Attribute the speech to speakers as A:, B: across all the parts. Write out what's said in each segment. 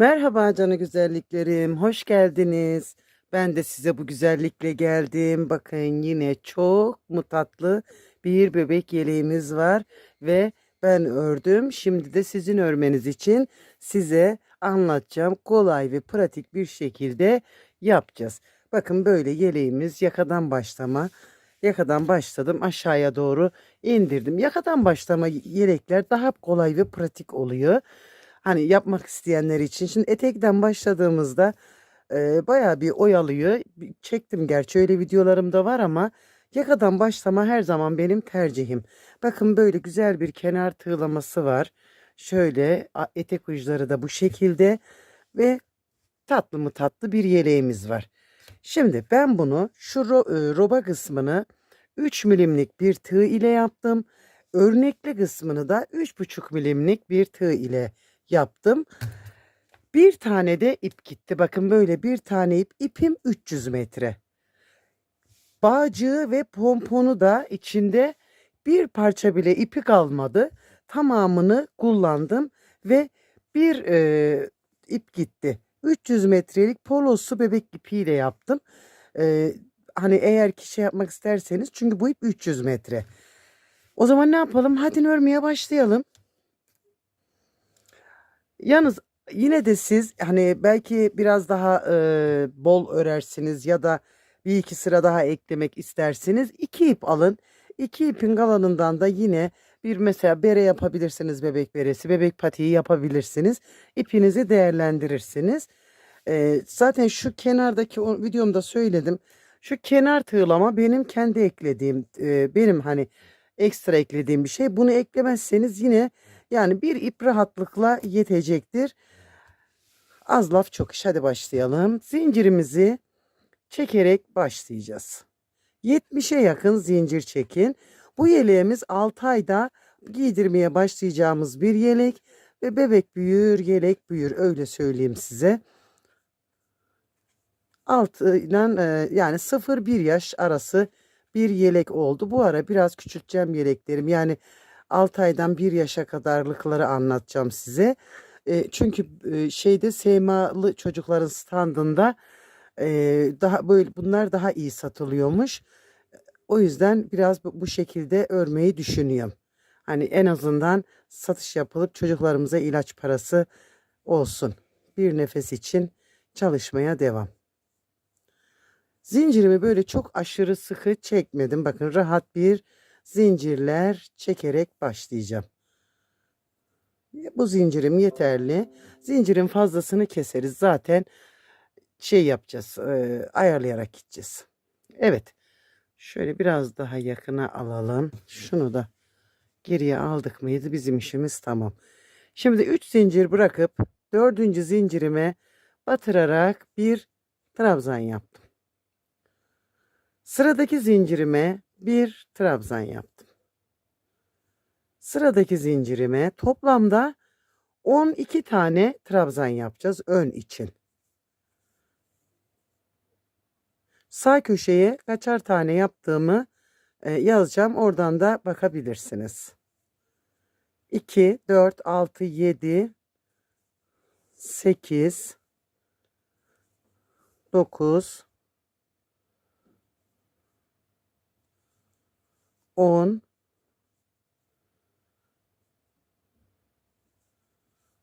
A: Merhaba canı güzelliklerim, hoş geldiniz. Ben de size bu güzellikle geldim. Bakın yine çok mu tatlı bir bebek yeleğimiz var ve ben ördüm. Şimdi de sizin örmeniz için size anlatacağım. Kolay ve pratik bir şekilde yapacağız. Bakın böyle yeleğimiz yakadan başlama. Yakadan başladım aşağıya doğru indirdim. Yakadan başlama yelekler daha kolay ve pratik oluyor. Hani yapmak isteyenler için. Şimdi etekten başladığımızda e, bayağı bir oyalıyor. Çektim gerçi öyle videolarım da var ama yakadan başlama her zaman benim tercihim. Bakın böyle güzel bir kenar tığlaması var. Şöyle etek uçları da bu şekilde ve tatlı mı tatlı bir yeleğimiz var. Şimdi ben bunu şu ro- e, roba kısmını 3 milimlik bir tığ ile yaptım. Örnekli kısmını da 3,5 milimlik bir tığ ile yaptım. Bir tane de ip gitti. Bakın böyle bir tane ip. İpim 300 metre. Bağcığı ve pomponu da içinde bir parça bile ipi kalmadı. Tamamını kullandım ve bir e, ip gitti. 300 metrelik polosu bebek ipiyle yaptım. E, hani eğer ki şey yapmak isterseniz çünkü bu ip 300 metre. O zaman ne yapalım? Hadi örmeye başlayalım. Yalnız yine de siz hani belki biraz daha e, bol örersiniz ya da bir iki sıra daha eklemek isterseniz iki ip alın. İki ipin kalanından da yine bir mesela bere yapabilirsiniz bebek beresi, bebek patiği yapabilirsiniz. İpinizi değerlendirirsiniz. E, zaten şu kenardaki o videomda söyledim. Şu kenar tığlama benim kendi eklediğim, e, benim hani ekstra eklediğim bir şey. Bunu eklemezseniz yine yani bir ip rahatlıkla yetecektir. Az laf çok iş. Hadi başlayalım. Zincirimizi çekerek başlayacağız. 70'e yakın zincir çekin. Bu yeleğimiz 6 ayda giydirmeye başlayacağımız bir yelek ve bebek büyür, yelek büyür öyle söyleyeyim size. 6 ile e, yani 0-1 yaş arası bir yelek oldu. Bu ara biraz küçülteceğim yeleklerim. Yani 6 aydan 1 yaşa kadarlıkları anlatacağım size. E, çünkü e, şeyde SMA'lı çocukların standında e, daha böyle bunlar daha iyi satılıyormuş. O yüzden biraz bu şekilde örmeyi düşünüyorum. Hani en azından satış yapılıp çocuklarımıza ilaç parası olsun. Bir nefes için çalışmaya devam. Zincirimi böyle çok aşırı sıkı çekmedim. Bakın rahat bir zincirler çekerek başlayacağım. Bu zincirim yeterli. Zincirin fazlasını keseriz. Zaten şey yapacağız. e, ayarlayarak gideceğiz. Evet. Şöyle biraz daha yakına alalım. Şunu da geriye aldık mıydı bizim işimiz tamam. Şimdi 3 zincir bırakıp dördüncü zincirime batırarak bir trabzan yaptım. Sıradaki zincirime bir trabzan yaptım. Sıradaki zincirime toplamda 12 tane trabzan yapacağız ön için. Sağ köşeye kaçar tane yaptığımı e, yazacağım. Oradan da bakabilirsiniz. 2, 4, 6, 7, 8, 9, 10,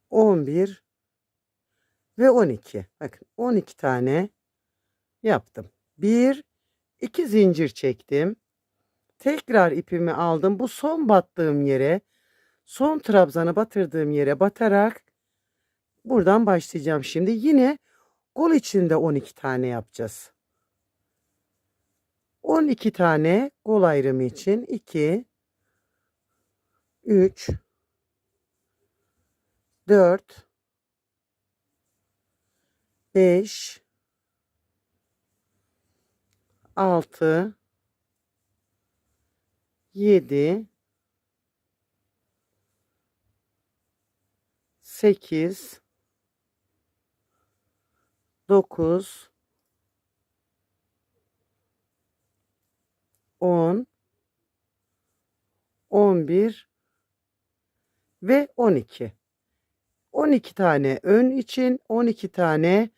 A: 11 ve 12. Bakın 12 tane yaptım. 1 2 zincir çektim. Tekrar ipimi aldım. Bu son battığım yere, son trabzanı batırdığım yere batarak buradan başlayacağım şimdi. Yine kol içinde 12 tane yapacağız. 12 tane kol ayrımı için 2 3 4 5 6 7 8 9 10 11 ve 12. 12 tane ön için, 12 tane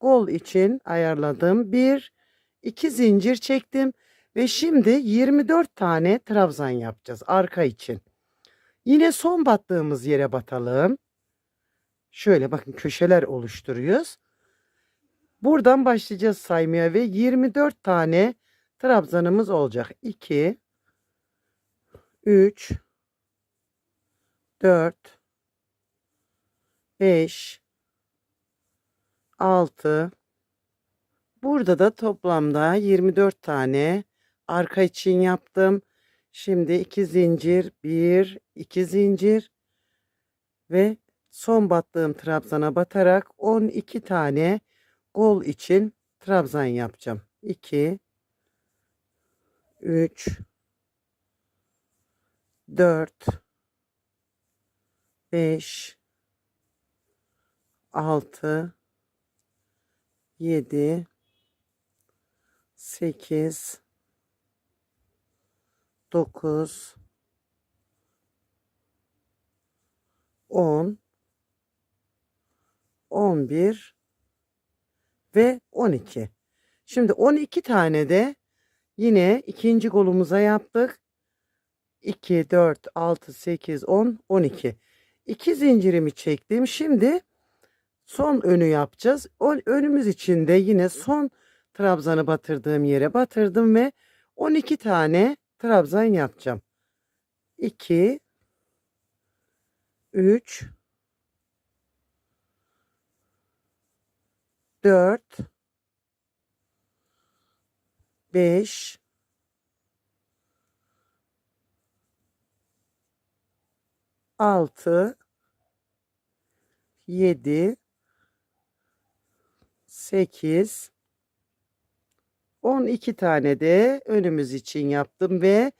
A: kol için ayarladım. Bir, iki zincir çektim ve şimdi 24 tane trabzan yapacağız arka için. Yine son battığımız yere batalım. Şöyle bakın köşeler oluşturuyoruz. Buradan başlayacağız saymaya ve 24 tane trabzanımız olacak. 2 3 4 5 6 Burada da toplamda 24 tane arka için yaptım. Şimdi 2 zincir, 1, 2 zincir ve son battığım trabzana batarak 12 tane kol için trabzan yapacağım. 2 3 4 5 6 7 8 9 10 11 ve 12. Şimdi 12 tane de yine ikinci kolumuza yaptık. 2, 4, 6, 8, 10, 12. 2 zincirimi çektim. Şimdi son önü yapacağız. Önümüz için de yine son trabzanı batırdığım yere batırdım ve 12 tane trabzan yapacağım. 2 3 4 5 6 7 8 12 tane de önümüz için yaptım ve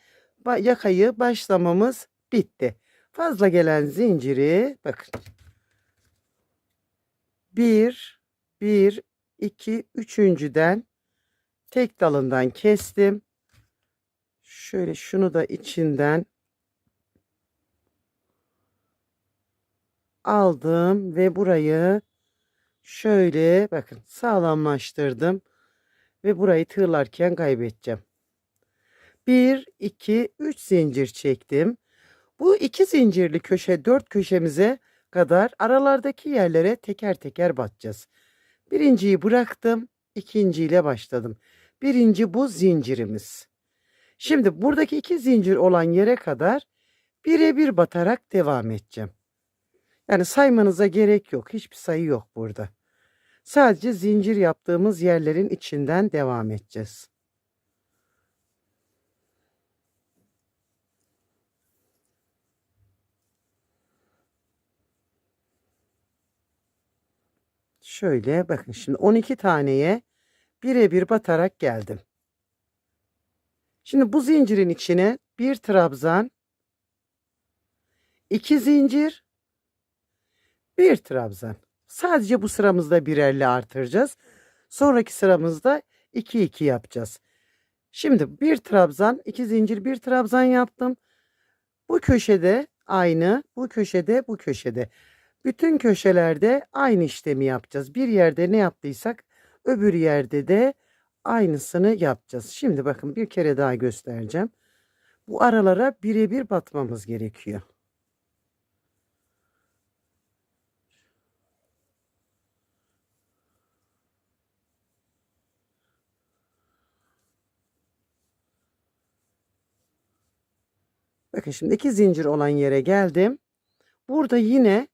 A: yakayı başlamamız bitti. Fazla gelen zinciri bakın. 1 1 2 üçüncüden tek dalından kestim. Şöyle şunu da içinden aldım ve burayı şöyle bakın sağlamlaştırdım ve burayı tığlarken kaybedeceğim. 1 2 3 zincir çektim. Bu iki zincirli köşe dört köşemize kadar aralardaki yerlere teker teker batacağız. Birinciyi bıraktım, ikinciyle başladım. Birinci bu zincirimiz. Şimdi buradaki iki zincir olan yere kadar birebir batarak devam edeceğim. Yani saymanıza gerek yok. Hiçbir sayı yok burada. Sadece zincir yaptığımız yerlerin içinden devam edeceğiz. Şöyle bakın şimdi 12 taneye birebir batarak geldim. Şimdi bu zincirin içine bir trabzan, iki zincir, bir trabzan. Sadece bu sıramızda birerli artıracağız. Sonraki sıramızda 2 2 yapacağız. Şimdi bir trabzan, iki zincir, bir trabzan yaptım. Bu köşede aynı, bu köşede, bu köşede. Bütün köşelerde aynı işlemi yapacağız. Bir yerde ne yaptıysak öbür yerde de aynısını yapacağız. Şimdi bakın bir kere daha göstereceğim. Bu aralara birebir batmamız gerekiyor. Bakın şimdi iki zincir olan yere geldim. Burada yine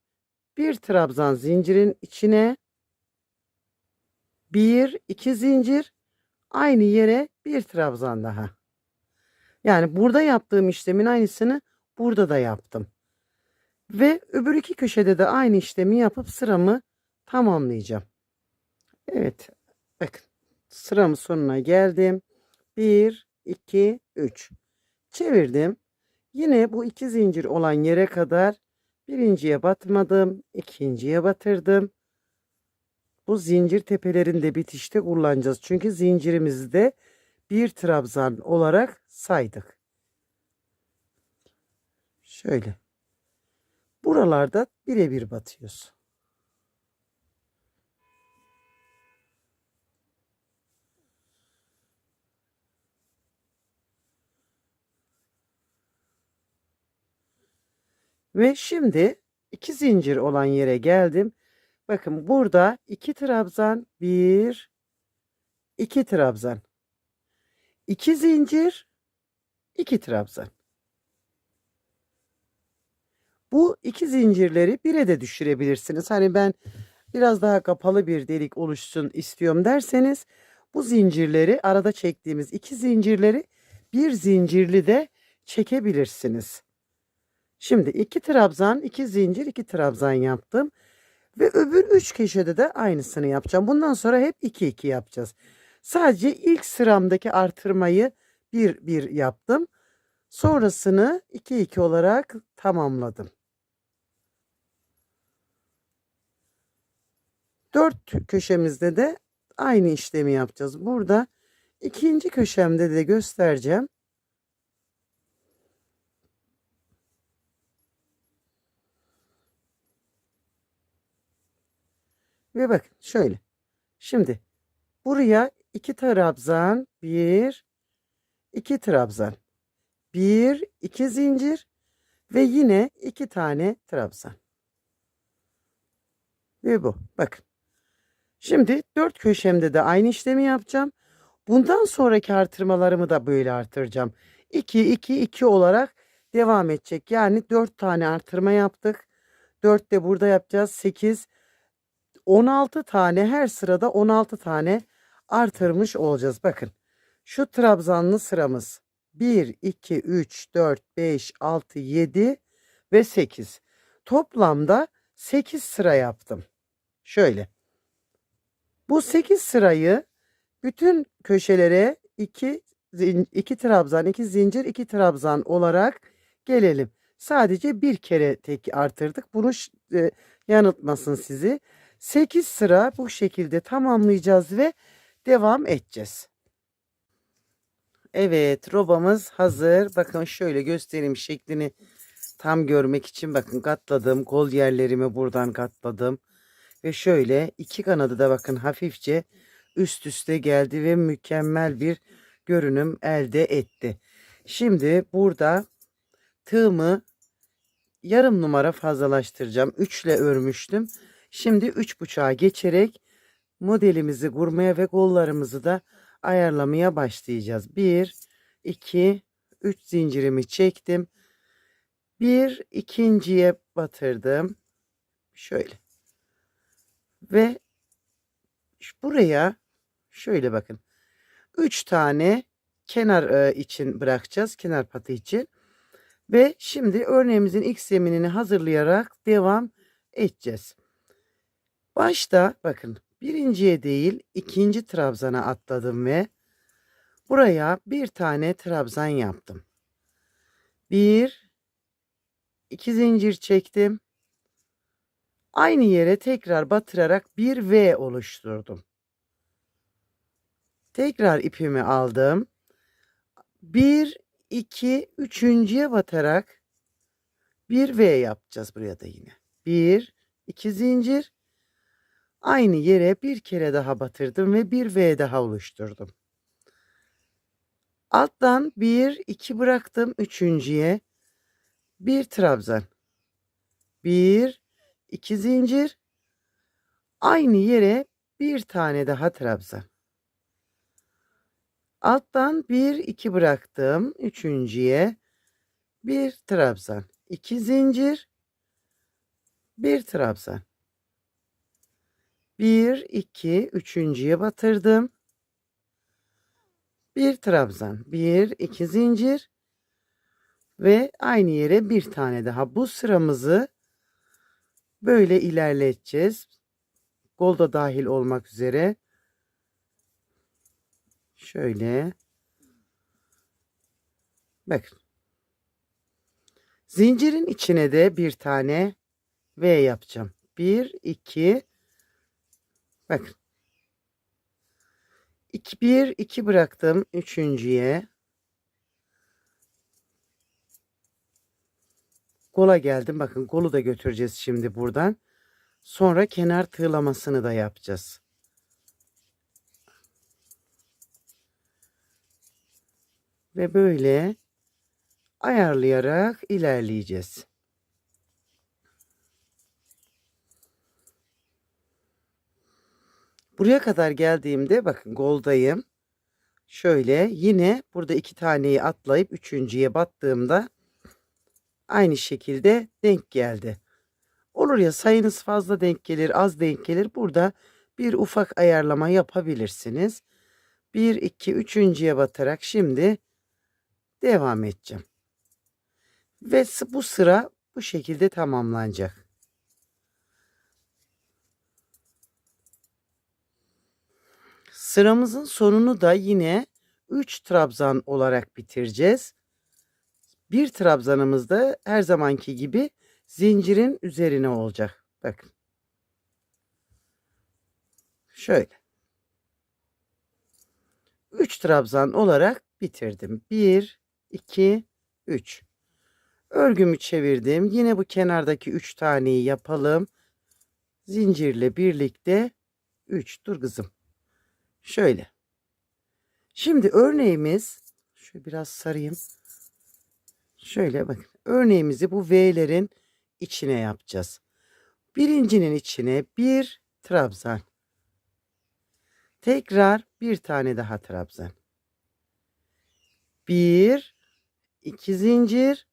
A: bir trabzan zincirin içine bir iki zincir aynı yere bir trabzan daha. Yani burada yaptığım işlemin aynısını burada da yaptım. Ve öbür iki köşede de aynı işlemi yapıp sıramı tamamlayacağım. Evet. Bakın sıramın sonuna geldim. 1 2 3 çevirdim. Yine bu iki zincir olan yere kadar birinciye batmadım, ikinciye batırdım bu zincir tepelerinde bitişte kullanacağız. Çünkü zincirimizde bir trabzan olarak saydık. Şöyle. Buralarda birebir batıyoruz. Ve şimdi iki zincir olan yere geldim. Bakın burada iki trabzan, bir, iki trabzan. iki zincir, iki trabzan. Bu iki zincirleri bire de düşürebilirsiniz. Hani ben biraz daha kapalı bir delik oluşsun istiyorum derseniz bu zincirleri arada çektiğimiz iki zincirleri bir zincirli de çekebilirsiniz. Şimdi iki trabzan, iki zincir, iki trabzan yaptım. Ve öbür üç köşede de aynısını yapacağım. Bundan sonra hep iki iki yapacağız. Sadece ilk sıramdaki artırmayı bir bir yaptım. Sonrasını iki iki olarak tamamladım. Dört köşemizde de aynı işlemi yapacağız. Burada ikinci köşemde de göstereceğim. Ve bakın şöyle. Şimdi buraya iki trabzan, bir, iki trabzan, bir, iki zincir ve yine iki tane trabzan. Ve bu. Bakın. Şimdi dört köşemde de aynı işlemi yapacağım. Bundan sonraki artırmalarımı da böyle artıracağım. 2 2 2 olarak devam edecek. Yani 4 tane artırma yaptık. 4 de burada yapacağız. 8 16 tane her sırada 16 tane artırmış olacağız. Bakın. Şu trabzanlı sıramız 1 2 3 4 5 6 7 ve 8. Toplamda 8 sıra yaptım. Şöyle. Bu 8 sırayı bütün köşelere 2 2 trabzan, 2 zincir, 2 trabzan olarak gelelim. Sadece bir kere tek artırdık. Bunu e, yanıltmasın sizi. 8 sıra bu şekilde tamamlayacağız ve devam edeceğiz. Evet, robamız hazır. Bakın şöyle göstereyim şeklini tam görmek için bakın katladım. Kol yerlerimi buradan katladım. Ve şöyle iki kanadı da bakın hafifçe üst üste geldi ve mükemmel bir görünüm elde etti. Şimdi burada tığımı yarım numara fazlalaştıracağım. 3 ile örmüştüm. Şimdi 3 buçuğa geçerek modelimizi kurmaya ve kollarımızı da ayarlamaya başlayacağız. 1, 2, 3 zincirimi çektim. Bir ikinciye batırdım. Şöyle. Ve buraya şöyle bakın. 3 tane kenar için bırakacağız. Kenar patı için. Ve şimdi örneğimizin ilk zeminini hazırlayarak devam edeceğiz. Başta bakın birinciye değil ikinci trabzana atladım ve buraya bir tane trabzan yaptım. Bir, iki zincir çektim. Aynı yere tekrar batırarak bir V oluşturdum. Tekrar ipimi aldım. Bir, iki, üçüncüye batarak bir V yapacağız buraya da yine. Bir, iki zincir. Aynı yere bir kere daha batırdım ve bir V daha oluşturdum. Alttan bir, iki bıraktım. Üçüncüye bir trabzan. Bir, iki zincir. Aynı yere bir tane daha trabzan. Alttan bir iki bıraktım. Üçüncüye bir trabzan. iki zincir. Bir trabzan. Bir, iki, üçüncüye batırdım. Bir trabzan. Bir, iki zincir. Ve aynı yere bir tane daha. Bu sıramızı Böyle ilerleteceğiz. Gol da dahil olmak üzere. Şöyle. Bakın. Zincirin içine de bir tane V yapacağım. Bir, iki. Bakın. İki, bir, iki bıraktım. Üçüncüye. Kola geldim. Bakın kolu da götüreceğiz şimdi buradan. Sonra kenar tığlamasını da yapacağız. Ve böyle ayarlayarak ilerleyeceğiz. Buraya kadar geldiğimde bakın goldayım. Şöyle yine burada iki taneyi atlayıp üçüncüye battığımda aynı şekilde denk geldi. Olur ya sayınız fazla denk gelir az denk gelir. Burada bir ufak ayarlama yapabilirsiniz. 1, 2, üçüncüye batarak şimdi devam edeceğim. Ve bu sıra bu şekilde tamamlanacak. Sıramızın sonunu da yine 3 trabzan olarak bitireceğiz. Bir trabzanımız da her zamanki gibi zincirin üzerine olacak. Bakın. Şöyle. 3 trabzan olarak bitirdim. 1, 2, 3. Örgümü çevirdim. Yine bu kenardaki 3 taneyi yapalım. Zincirle birlikte 3. Dur kızım. Şöyle. Şimdi örneğimiz şöyle biraz sarayım. Şöyle bakın. Örneğimizi bu V'lerin içine yapacağız. Birincinin içine bir trabzan. Tekrar bir tane daha trabzan. Bir, iki zincir.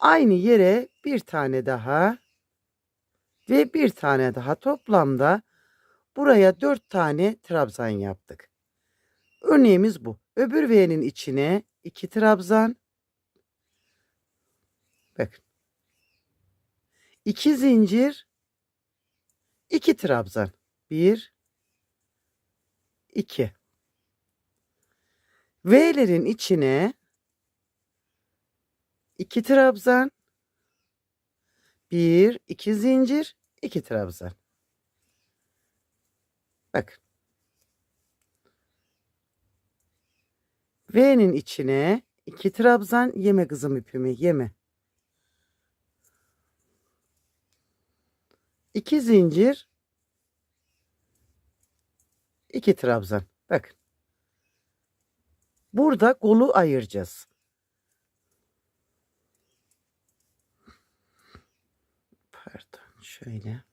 A: Aynı yere bir tane daha ve bir tane daha toplamda buraya dört tane trabzan yaptık. Örneğimiz bu. Öbür V'nin içine iki trabzan. Bakın. İki zincir. iki trabzan. Bir. iki. V'lerin içine iki trabzan. Bir, iki zincir, iki trabzan. Bakın. V'nin içine iki trabzan yeme kızım ipimi yeme. İki zincir iki trabzan. Bakın. Burada kolu ayıracağız. Pardon şöyle.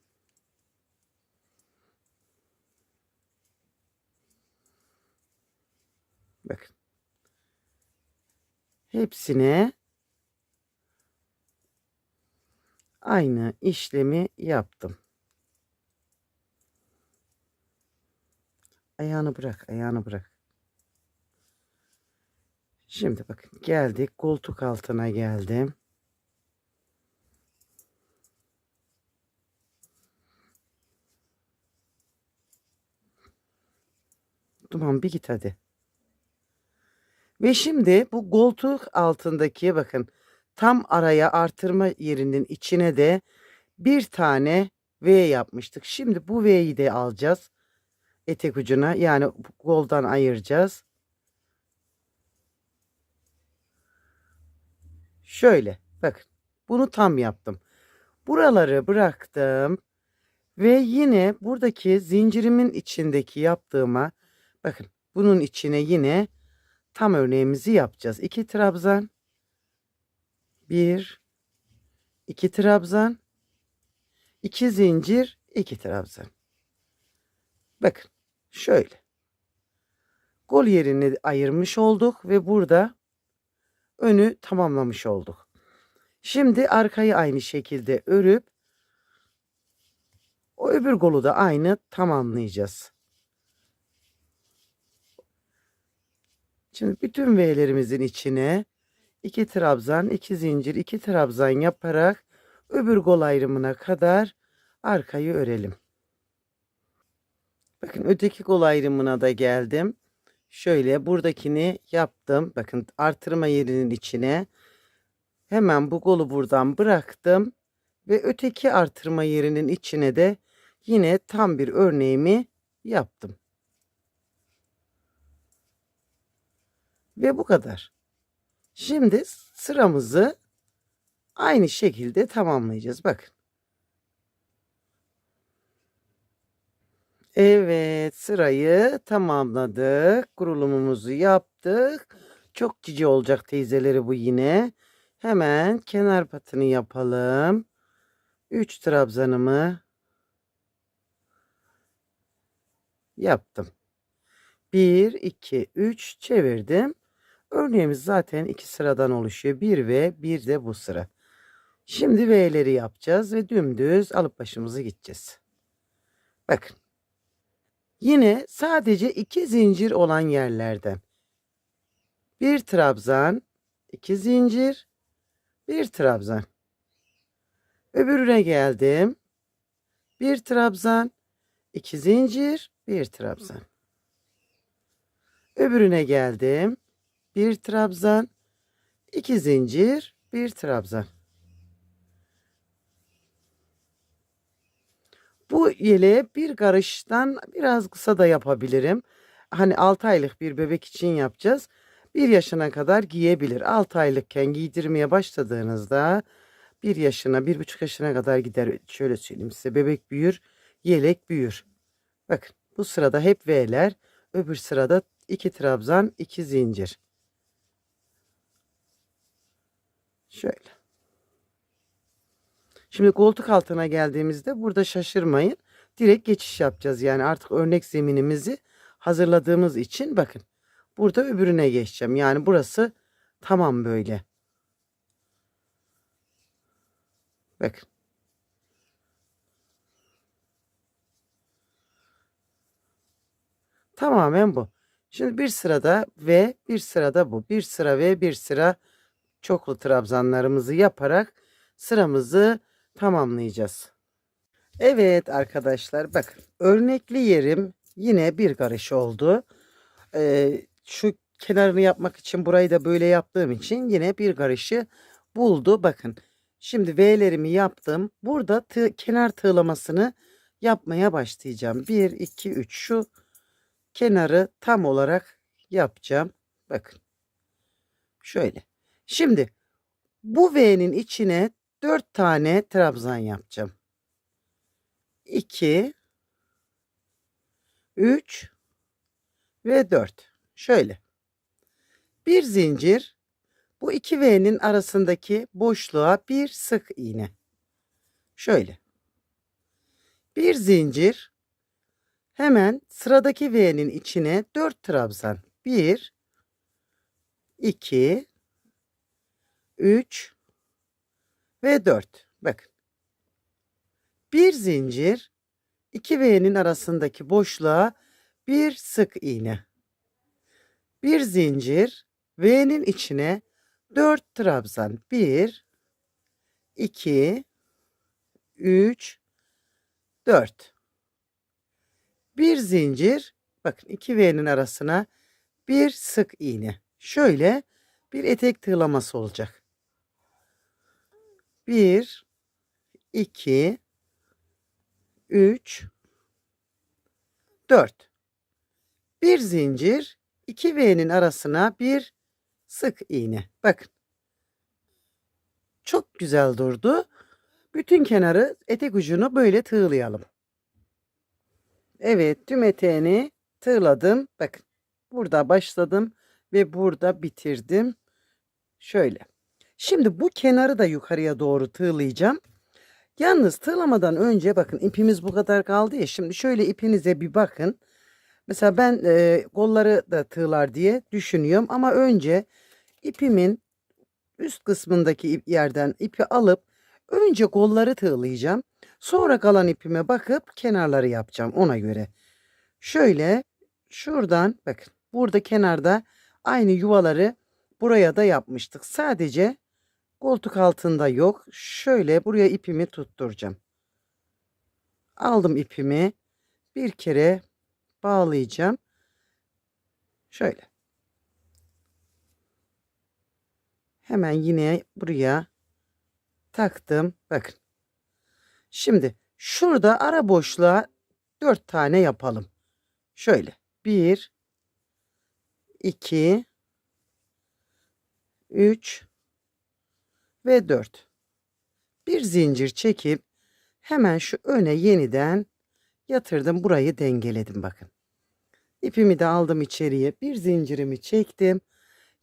A: Bakın. Hepsine aynı işlemi yaptım. Ayağını bırak, ayağını bırak. Şimdi bakın geldik koltuk altına geldim. Duman bir git hadi. Ve şimdi bu koltuk altındaki bakın tam araya artırma yerinin içine de bir tane V yapmıştık. Şimdi bu V'yi de alacağız. Etek ucuna yani goldan ayıracağız. Şöyle bakın bunu tam yaptım. Buraları bıraktım. Ve yine buradaki zincirimin içindeki yaptığıma bakın bunun içine yine tam örneğimizi yapacağız. 2 trabzan 1 2 trabzan 2 zincir 2 trabzan. Bakın şöyle. Gol yerini ayırmış olduk ve burada önü tamamlamış olduk. Şimdi arkayı aynı şekilde örüp o öbür golü de aynı tamamlayacağız. Şimdi bütün V'lerimizin içine iki trabzan, iki zincir, iki trabzan yaparak öbür gol ayrımına kadar arkayı örelim. Bakın öteki gol ayrımına da geldim. Şöyle buradakini yaptım. Bakın artırma yerinin içine hemen bu golü buradan bıraktım ve öteki artırma yerinin içine de yine tam bir örneğimi yaptım. Ve bu kadar. Şimdi sıramızı aynı şekilde tamamlayacağız. Bakın. Evet sırayı tamamladık. Kurulumumuzu yaptık. Çok cici olacak teyzeleri bu yine. Hemen kenar patını yapalım. 3 trabzanımı yaptım. 1, 2, 3 çevirdim. Örneğimiz zaten iki sıradan oluşuyor. 1 ve 1 de bu sıra. Şimdi V'leri yapacağız ve dümdüz alıp başımızı gideceğiz. Bakın. Yine sadece iki zincir olan yerlerden. Bir trabzan, iki zincir, bir trabzan. Öbürüne geldim. Bir trabzan, iki zincir, bir trabzan. Öbürüne geldim. Bir trabzan, iki zincir, bir trabzan. Bu yeleğe bir karıştan biraz kısa da yapabilirim. Hani 6 aylık bir bebek için yapacağız. 1 yaşına kadar giyebilir. 6 aylıkken giydirmeye başladığınızda 1 yaşına, 1,5 yaşına kadar gider. Şöyle söyleyeyim size bebek büyür, yelek büyür. Bakın bu sırada hep V'ler, öbür sırada 2 trabzan, 2 zincir. Şöyle. Şimdi koltuk altına geldiğimizde burada şaşırmayın. Direkt geçiş yapacağız. Yani artık örnek zeminimizi hazırladığımız için bakın. Burada öbürüne geçeceğim. Yani burası tamam böyle. Bakın. Tamamen bu. Şimdi bir sırada ve bir sırada bu. Bir sıra ve bir sıra çoklu trabzanlarımızı yaparak sıramızı tamamlayacağız. Evet arkadaşlar bakın örnekli yerim yine bir karış oldu. Ee, şu kenarını yapmak için burayı da böyle yaptığım için yine bir karışı buldu. Bakın şimdi V'lerimi yaptım. Burada tığ, kenar tığlamasını yapmaya başlayacağım. 1, 2, 3 şu kenarı tam olarak yapacağım. Bakın şöyle. Şimdi bu V'nin içine 4 tane trabzan yapacağım. 2 3 ve 4. Şöyle. Bir zincir bu iki V'nin arasındaki boşluğa bir sık iğne. Şöyle. Bir zincir hemen sıradaki V'nin içine 4 trabzan. 1 2 3 ve 4. Bakın. Bir zincir 2 V'nin arasındaki boşluğa bir sık iğne. Bir zincir V'nin içine 4 trabzan. 1 2 3 4. Bir zincir bakın 2 V'nin arasına bir sık iğne. Şöyle bir etek tığlaması olacak. 1 2 3 4 bir zincir 2 V'nin arasına bir sık iğne. Bakın. Çok güzel durdu. Bütün kenarı etek ucunu böyle tığlayalım. Evet tüm eteğini tığladım. Bakın burada başladım ve burada bitirdim. Şöyle. Şimdi bu kenarı da yukarıya doğru tığlayacağım. Yalnız tığlamadan önce bakın ipimiz bu kadar kaldı ya. Şimdi şöyle ipinize bir bakın. Mesela ben e, kolları da tığlar diye düşünüyorum. Ama önce ipimin üst kısmındaki ip yerden ipi alıp önce kolları tığlayacağım. Sonra kalan ipime bakıp kenarları yapacağım ona göre. Şöyle şuradan bakın burada kenarda aynı yuvaları buraya da yapmıştık. Sadece Koltuk altında yok. Şöyle buraya ipimi tutturacağım. Aldım ipimi. Bir kere bağlayacağım. Şöyle. Hemen yine buraya taktım. Bakın. Şimdi şurada ara boşluğa dört tane yapalım. Şöyle. Bir, iki, üç, ve 4. Bir zincir çekip hemen şu öne yeniden yatırdım. Burayı dengeledim bakın. İpimi de aldım içeriye. Bir zincirimi çektim.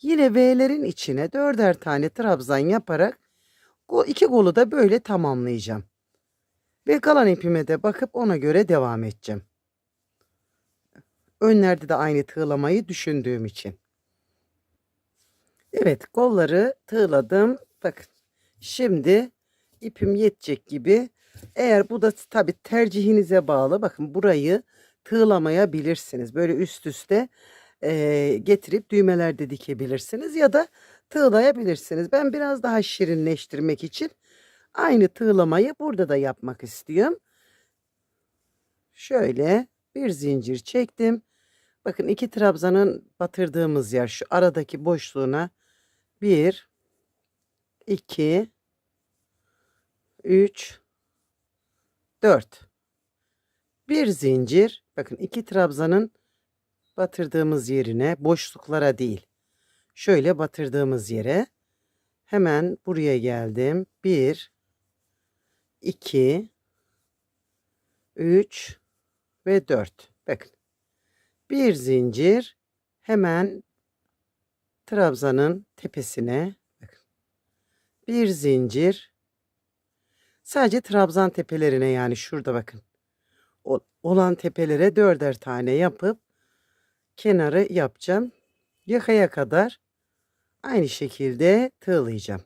A: Yine V'lerin içine dörder tane trabzan yaparak iki kolu da böyle tamamlayacağım. Ve kalan ipime de bakıp ona göre devam edeceğim. Önlerde de aynı tığlamayı düşündüğüm için. Evet kolları tığladım. Bakın şimdi ipim yetecek gibi. Eğer bu da tabi tercihinize bağlı. Bakın burayı tığlamayabilirsiniz. Böyle üst üste eee, getirip düğmelerde dikebilirsiniz ya da tığlayabilirsiniz. Ben biraz daha şirinleştirmek için aynı tığlamayı burada da yapmak istiyorum. Şöyle bir zincir çektim. Bakın iki trabzanın batırdığımız yer şu aradaki boşluğuna 1 2 3 4 bir zincir. Bakın iki trabzanın batırdığımız yerine boşluklara değil şöyle batırdığımız yere hemen buraya geldim. 1 2 3 ve 4 bakın. Bir zincir hemen trabzanın tepesine bir zincir sadece trabzan tepelerine yani şurada bakın o- olan tepelere dörder tane yapıp kenarı yapacağım. Yakaya kadar aynı şekilde tığlayacağım.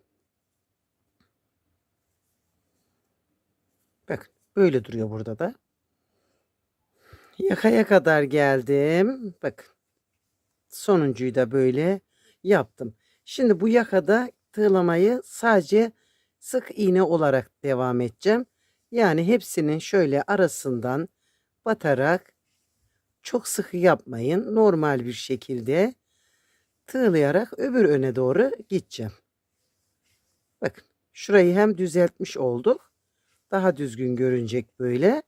A: Bakın böyle duruyor burada da. Yakaya kadar geldim. Bakın sonuncuyu da böyle yaptım. Şimdi bu yakada tığlamayı sadece sık iğne olarak devam edeceğim. Yani hepsinin şöyle arasından batarak çok sıkı yapmayın. Normal bir şekilde tığlayarak öbür öne doğru gideceğim. Bakın şurayı hem düzeltmiş olduk. Daha düzgün görünecek böyle.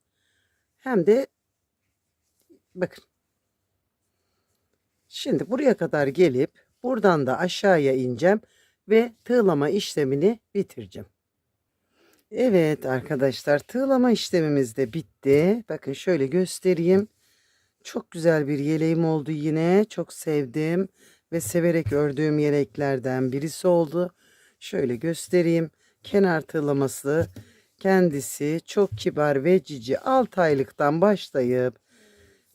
A: Hem de bakın. Şimdi buraya kadar gelip buradan da aşağıya ineceğim ve tığlama işlemini bitireceğim. Evet arkadaşlar tığlama işlemimiz de bitti. Bakın şöyle göstereyim. Çok güzel bir yeleğim oldu yine. Çok sevdim ve severek ördüğüm yeleklerden birisi oldu. Şöyle göstereyim. Kenar tığlaması kendisi çok kibar ve cici 6 aylıktan başlayıp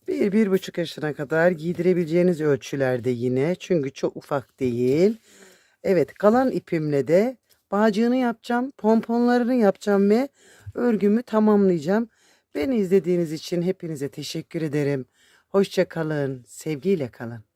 A: bir, bir buçuk yaşına kadar giydirebileceğiniz ölçülerde yine. Çünkü çok ufak değil. Evet kalan ipimle de bağcığını yapacağım. Pomponlarını yapacağım ve örgümü tamamlayacağım. Beni izlediğiniz için hepinize teşekkür ederim. Hoşça kalın. Sevgiyle kalın.